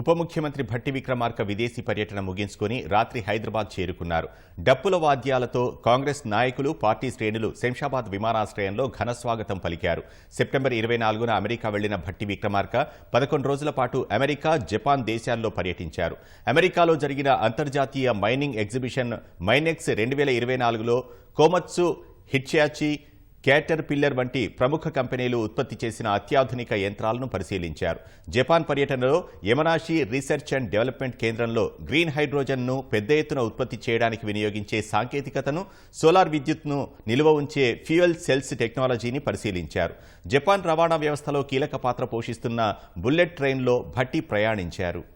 ఉప ముఖ్యమంత్రి భట్టి విక్రమార్క విదేశీ పర్యటన ముగించుకొని రాత్రి హైదరాబాద్ చేరుకున్నారు. డప్పుల వాద్యాలతో కాంగ్రెస్ నాయకులు పార్టీ శ్రేణులు శంషాబాద్ విమానాశ్రయంలో ఘన స్వాగతం పలికారు. సెప్టెంబర్ ఇరవై నాలుగున అమెరికా వెళ్ళిన భట్టి విక్రమార్క పదకొండు రోజుల పాటు అమెరికా జపాన్ దేశాల్లో పర్యటించారు. అమెరికాలో జరిగిన అంతర్జాతీయ మైనింగ్ ఎగ్జిబిషన్ మైనెక్స్ రెండు వేల ఇరవై నాలుగులో కోమత్సు హిట్యాచి క్యాటర్ పిల్లర్ వంటి ప్రముఖ కంపెనీలు ఉత్పత్తి చేసిన అత్యాధునిక యంత్రాలను పరిశీలించారు. జపాన్ పర్యటనలో యమనాషి రీసెర్చ్ అండ్ డెవలప్మెంట్ కేంద్రంలో గ్రీన్ హైడ్రోజన్ను పెద్ద ఎత్తున ఉత్పత్తి చేయడానికి వినియోగించే సాంకేతికతను సోలార్ విద్యుత్ను నిల్వ ఉంచే ఫ్యూయల్ సెల్స్ టెక్నాలజీని పరిశీలించారు. జపాన్ రవాణా వ్యవస్థలో కీలక పాత్ర పోషిస్తున్న బుల్లెట్ ట్రైన్లో భట్టి ప్రయాణించారు.